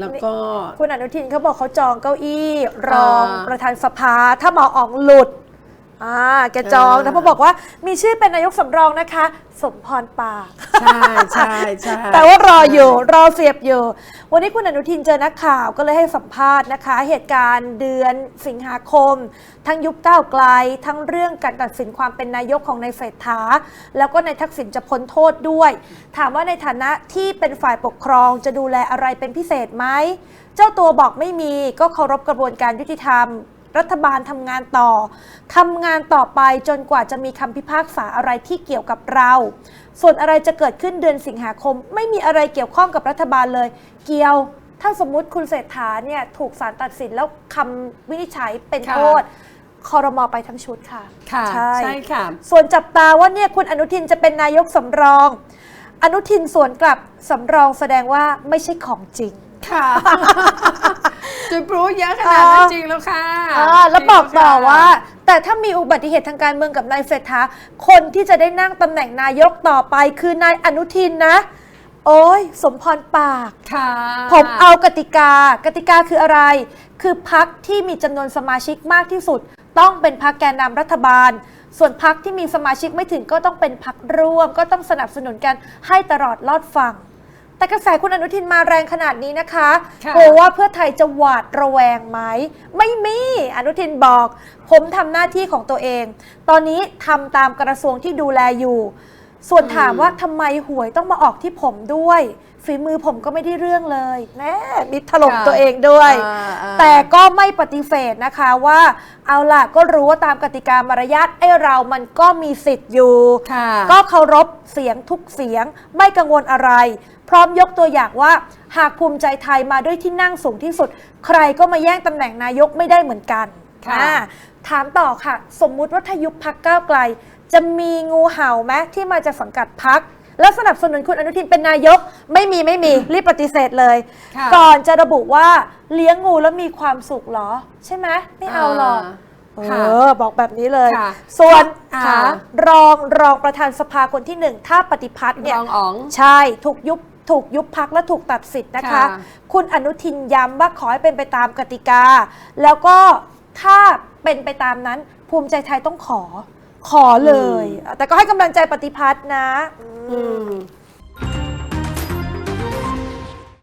แล้วก็ คุณอนุทินเขาบอกเขาจองเก้าอี้ รองอ่า ประธานสภา ถ้าหมอออกหลุด อ่าแกจองอ่าแล้วพอบอกว่ามีชื่อเป็นนายกสำรองนะคะ สมพรปาก ใช่ใช่ใช่แต่ว่ารออยู่รอเสียบอยู่ วันนี้คุณอนุทินเจอนักข่าวก็เลยให้สัมภาษณ์นะคะ เหตุการณ์เดือนสิงหาคม ทั้งยุบก้าวไกล ทั้งเรื่องการตัดสินความเป็นนายกของนายเศรษฐา แล้วก็นายทักษิณจะพ้นโทษด้วย ถามว่าในฐานะที่เป็นฝ่ายปกครองจะดูแลอะไรเป็นพิเศษไหมเจ้าตัวบอกไม่มีก็เคารพกระบวนการยุติธรรม รัฐบาลทำงานต่อทำงานต่อไปจนกว่าจะมีคำพิพากษาอะไรที่เกี่ยวกับเรา ส่วนอะไรจะเกิดขึ้นเดือนสิงหาคม ไม่มีอะไรเกี่ยวข้องกับรัฐบาลเลย เกี่ยวถ้าสมมุติคุณเศรษฐาเนี่ยถูกศาลตัดสินแล้วคำวินิจฉัยเป็นค่ะโทษคอรมอไปทั้งชุดค่ะ ค่ะ ใช่ใช่ค่ะ ส่วนจับตาว่าเนี่ยคุณอนุทินจะเป็นนายกสำรอง อนุทินสวนกลับสำรองแสดงว่าไม่ใช่ของจริง ค่ะ จะพรูเยอะขนาดนั้นจริงแล้วค่ะอ่าแล้วบอกต่อจริงค่ะว่า แต่ถ้ามีอุบัติเหตุทางการเมืองกับนายเศรษฐาคนที่จะได้นั่งตำแหน่งนายกต่อไปคือนายอนุทินนะ โอ้ยสมพรปาก ค่ะผมเอากติกา กติกาคืออะไร คือพักที่มีจำนวนสมาชิกมากที่สุด ต้องเป็นพักแกนนำรัฐบาล ส่วนพักที่มีสมาชิกไม่ถึงก็ต้องเป็นพักร่วม ก็ต้องสนับสนุนกันให้ตลอดรอดฟัง แต่กระแสคุณอนุทินมาแรงขนาดนี้นะคะค่ะ กลัวว่าเพื่อไทยจะหวาดระแวงไหม ไม่มี อนุทินบอก ผมทำหน้าที่ของตัวเอง ตอนนี้ทำตามกระทรวงที่ดูแลอยู่ ส่วนถามว่าทำไมหวยต้องมาออกที่ผมด้วย ฝีมือผมก็ไม่ได้เรื่องเลยแม่มิถล่มค่ะตัวเองด้วย อ่าอ่า แต่ก็ไม่ปฏิเสธนะคะว่าเอาล่ะก็รู้ว่าตามกติกามารยาทไอ้เรามันก็มีสิทธิ์อยู่ ค่ะ ก็เคารพเสียงทุกเสียงไม่กังวลอะไร พร้อมยกตัวอย่างว่า หากภูมิใจไทยมาด้วยที่นั่งสูงที่สุด ใครก็มาแย่งตำแหน่งนายกไม่ได้เหมือนกัน ค่ะอ่าถามต่อค่ะ สมมุติว่าถ้ายุบพักก้าวไกล จะมีงูเห่าไหมที่มาจากสังกัดพัก แล้วสนับสนุนคุณอนุทินเป็นนายก ไม่มีไม่มีรีบปฏิเสธเลย ค่ะ ก่อนจะระบุว่าเลี้ยงงูแล้วมีความสุขเหรอ ใช่ไหมไม่เอาหรอก เอค่ะ อ บอกแบบนี้เลย ค่ะส่วนอ่า ค่ะรองรองประธานสภาคนที่หนึ่งถ้าปฏิพัฒน์เนี่รย องอ๋อง ใช่ ถูกยุบถูกยุบพักและถูกตัดสิทธิ์นะคะ ค่ะคุณอนุทินย้ำว่าขอให้เป็นไปตามกติกา แล้วก็ ถ้าเป็นไปตามนั้นภูมิใจไทยต้องขอขอเลย แต่ก็ให้กำลังใจปฏิพัฒน์นะ อืม